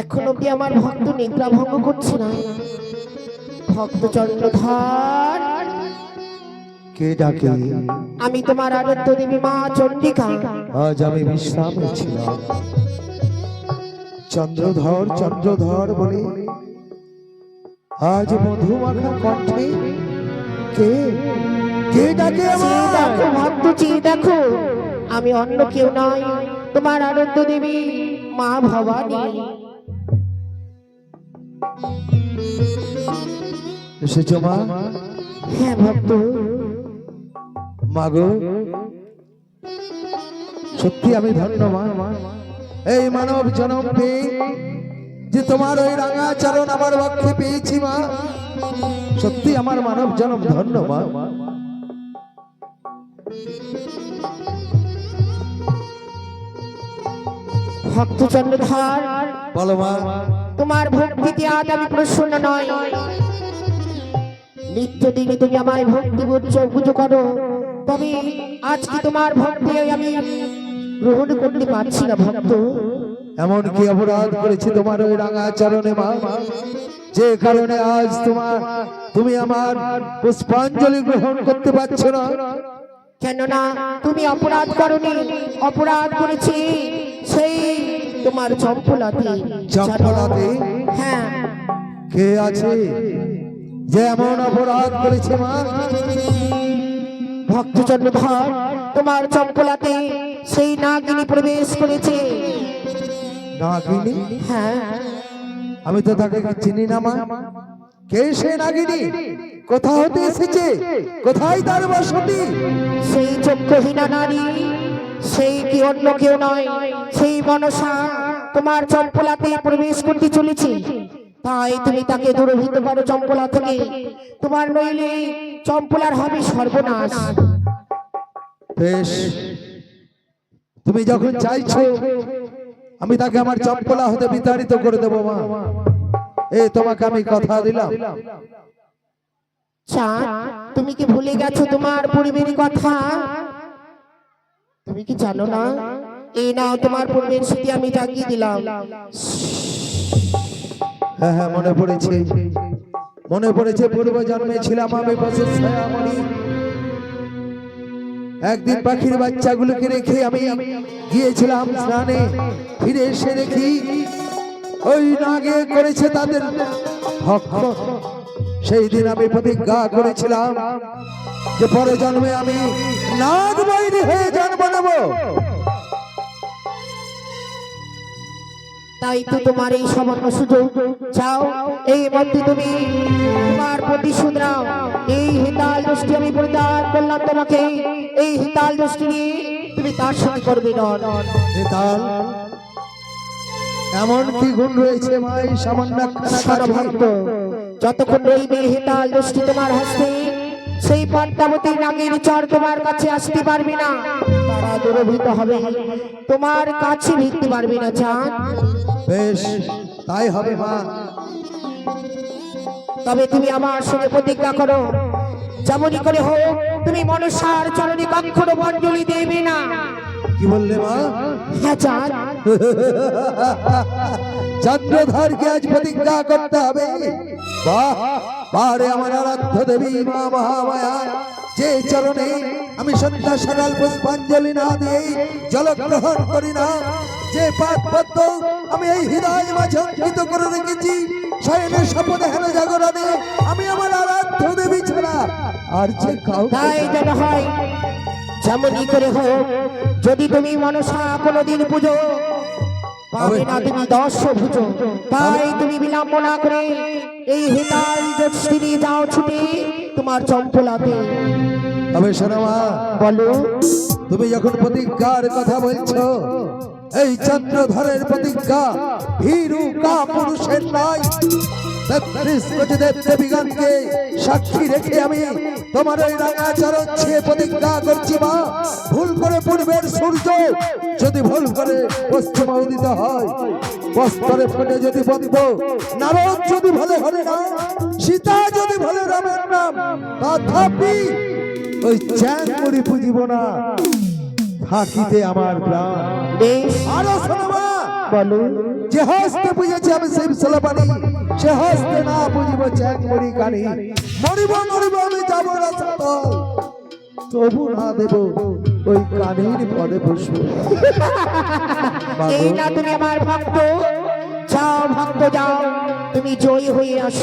এখন অব্দি আমার ভক্ত নিদ্রা ভঙ্গ করছে না? ভক্ত চন্দ্রধর কে ডাকে? আমি তোমার আনন্দ দেবী মা চন্ডিকা। আজ আমি বিশ্রামে ছিলাম। চন্দ্রধর চন্দ্রধর বলে আজ মধুমাখা কণ্ঠে কে? কে ডাকে দেখো ভক্ত চেয়ে দেখো। আমি অন্য কেউ নয় তোমার আনন্দ দেবী মা ভবানী। এসেছ মা? হ্যাঁ ভক্ত। মাগো সত্যি আমি ধন্য মা। এই মানব জনম পেয়ে যে তোমার ওই রাঙা চরণ আমার বক্ষে পেয়েছি মা সত্যি আমার মানব জনম ধন্য মা। ভক্ত চন্দ্রধর বলো মা। তোমার ভক্তিতে আজ আমি প্রসন্ন নয় নিত্যদিনই তুমি আমায় ভক্তি পুজো করো। তবে আজকে তোমার ভক্তি আমি গ্রহণ করতে পারছি না ভক্ত? এমন কি অপরাধ করেছি তোমার ওই রাঙা চরণে মা? যে কারণে আজ তোমার তুমি আমার পুষ্পাঞ্জলি গ্রহণ করতে পারছ না। কেননা তুমি অপরাধ করনি অপরাধ করেছি। তোমার চম্পলাতে চম্পলাতে? হ্যাঁ। কে আছে? যে এমন অপরাধ করেছে মা। ভক্তচন্দ্রধর তোমার চম্পলাতে সেই নাগিনী প্রবেশ করেছে। নাগিনী? হ্যাঁ। আমি তো তাকে চিনি না মা? কে সে নাগিনী? কোথা হতে এসেছে? কোথায় তার বসতি? সেই চক্ষুহীনা নারী সেই কি অন্য কেউ নয়? সেই মনসা তোমার চম্পলাতে প্রবেশ করতে চলেছে। তাই তুমি তাকে দূরভূত পারো চম্পলা থেকে। তোমার নইলে চম্পলার হবে সর্বনাশ। বেশ। তুমি যখন চাইছো আমি তাকে আমার চম্পলা হতে বিতাড়িত করে দেবো মা। এই তোমাকে আমি কথা দিলাম। চাঁদ তুমি কি ভুলে গেছো তোমার পরিবের কথা? তুমি কি জানো না? এই নাও তোমার পূর্বের স্মৃতি আমি জাগিয়ে দিলাম। হ্যাঁ হ্যাঁ মনে পড়েছে। মনে পড়েছে পূর্ব জন্মে ছিলাম আমি। বছর ছায়ামণি একদিন পাখির বাচ্চাগুলোকে রেখে আমি গিয়েছিলাম স্নানে। ফিরে এসে দেখি ওই নাগে করেছে তাদের সেই দিন আমি প্রতিজ্ঞা করেছিলাম যে পরে জন্মে আমি নাগ হয়ে জন্ম নেব। তাই তো তোমার এই সামান্য সুযোগ। চাও এই মধ্যে তুমি তোমার প্রতিশোধ নাও এই হিতাল দৃষ্টি আমি প্রদান করলাম তোমাকে। এই হিতাল দৃষ্টি নিয়ে তুমি তার করবে নন নেতাল এমন কি গুণ রয়েছে এই সামান্য যতক্ষণ রইবে হিতাল দৃষ্টি তোমার হস্তে সেই পদ্মাবতীর নাগের চর তোমার কাছে আসতে পারবে না। তারা দুরভিত হবে। তোমার কাছে ভিড়তে পারবে না চাঁদ। বেশ তাই হবে মা। তবে তুমি আমার সঙ্গে প্রতিজ্ঞা করো। যেমনই করে হোক তুমি মনসার চরণে কখনো মঞ্জলি দেবে না। কি বললে মা? হ্যাঁ চাঁদ। চন্দ্রধরকে আজ প্রতিজ্ঞা করতে হবে। বাহ পারে আমার আরাধ্য দেবী মা মহামায়া। যে চরণে আমি সন্ধ্যা সকাল পুষ্পাঞ্জলি না দিয়ে জল গ্রহণ করি না যে পাপ পদ্ম আমি এই হৃদয় মাঝে অঙ্কিত করে রেখেছি শয়নে স্বপনে হেন জাগরণে আমি আমার আরাধ্য দেবী ছাড়া আর যে তাই যেন হয় যেমনই করে হোক যদি তুমি মনসা কোনোদিন পুজো পাবে না তুমি দশ ভুজো তাই তুমি বিলম্ব না করে এই হেতাল জ্যোৎস্নি নিয়ে যাও ছুটে তোমার চম্পলাতে। তবে শোনো বলো। তুমি যখন প্রতিজ্ঞার কথা বলছো এই চন্দ্রধরের প্রতিজ্ঞা ভীরু কা পুরুষের নয় তেত্রিশ কোটি দেব দেবীগণকে সাক্ষী রেখে আমি তোমার ওই রাঙা চরণ ছিয়ে প্রতিজ্ঞা করছি মা। ভুল করে পূর্বের সূর্য যদি ভুল করে পশ্চিম উদিত হয় বস্ত্রে ফোটে যদি বন্ধ নারদ যদি ভালো হরে না সীতা যদি ভালো রামের নাম তথাপি ওই চ্যাং মুড়ি পুজিব না। থাকিতে আমার প্রাণ। আরও শোনো মা, বলো। যে হস্তে বুঝেছি আমি শিব সালাপানি। সে হস্তে না বুঝিব চ্যাং মরি কানি। মরিব মরিব, আমি যাব না চাতল তবু না দেব ওই কানির পদে পুষ্প। এই না তুমি আমার ভক্ত। যাও ভক্ত, যাও। তুমি জয়ী হয়ে আসো।